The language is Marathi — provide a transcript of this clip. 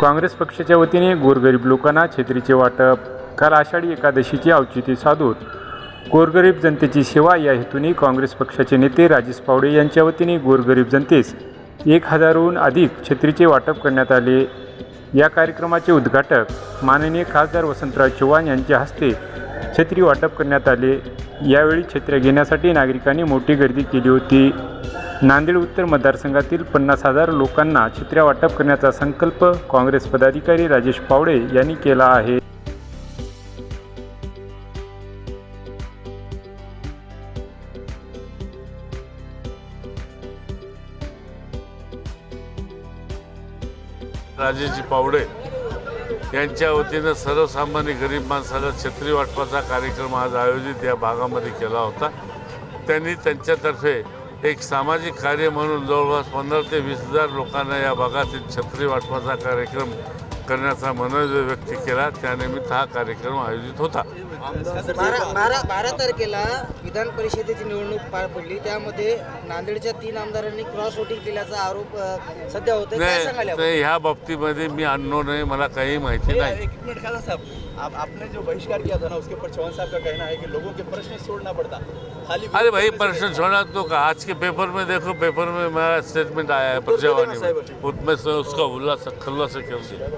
काँग्रेस पक्षाच्या वतीने गोरगरीब लोकांना छत्रीचे वाटप. काल आषाढी एकादशीचे औचित्य साधून गोरगरीब जनतेची सेवा या हेतूने काँग्रेस पक्षाचे नेते राजेश पावडे यांच्या वतीने गोरगरीब जनतेस एक हजारहून अधिक छत्रीचे वाटप करण्यात आले. या कार्यक्रमाचे उद्घाटक माननीय खासदार वसंतराव चव्हाण यांच्या हस्ते छत्री वाटप करण्यात आले. यावेळी छत्र्या घेण्यासाठी नागरिकांनी मोठी गर्दी केली होती. नांदेड उत्तर मतदारसंघातील पन्नास हजार लोकांना छत्र्या वाटप करण्याचा संकल्प काँग्रेस पदाधिकारी राजेश पावडे यांनी केला आहे. राजेशजी पावडे यांच्या वतीनं सर्वसामान्य गरीब माणसाला छत्री वाटपाचा कार्यक्रम आज आयोजित या भागामध्ये केला होता. त्यांनी त्यांच्यातर्फे एक सामाजिक कार्य म्हणून जवळपास पंधरा ते वीस हजार लोकांना या भागातील छत्री वाटपाचा कार्यक्रम करण्याचा मनोज व्यक्त केला. त्यानिमित्त हा कार्यक्रम आयोजित होता. बारा बारा बारा तारखेला विधान परिषदेची निवडणूक पार पडली. त्यामध्ये नांदेडच्या तीन आमदारांनी क्रॉस वोटिंग केल्याचा आरोप अ, सध्या होतोय. काय सांगाल नाही? नाही, ह्या बाबतीमध्ये मी आणलो नाही. मला काही माहिती नाही. एक मिनट खाला साहब. आप आपने जो बहिष्कार किया था ना उसके ऊपर चौहान साहब का कहना है कि लोगों के प्रश्न छोड़ना पड़ता। खाली अरे भाई प्रश्न छोड़ा तो का आज के पेपर में देखो पेपर में मेरा स्टेटमेंट आया है प्रजावाणी में। उसमें से उसका खुलासा खुलासा कर दिया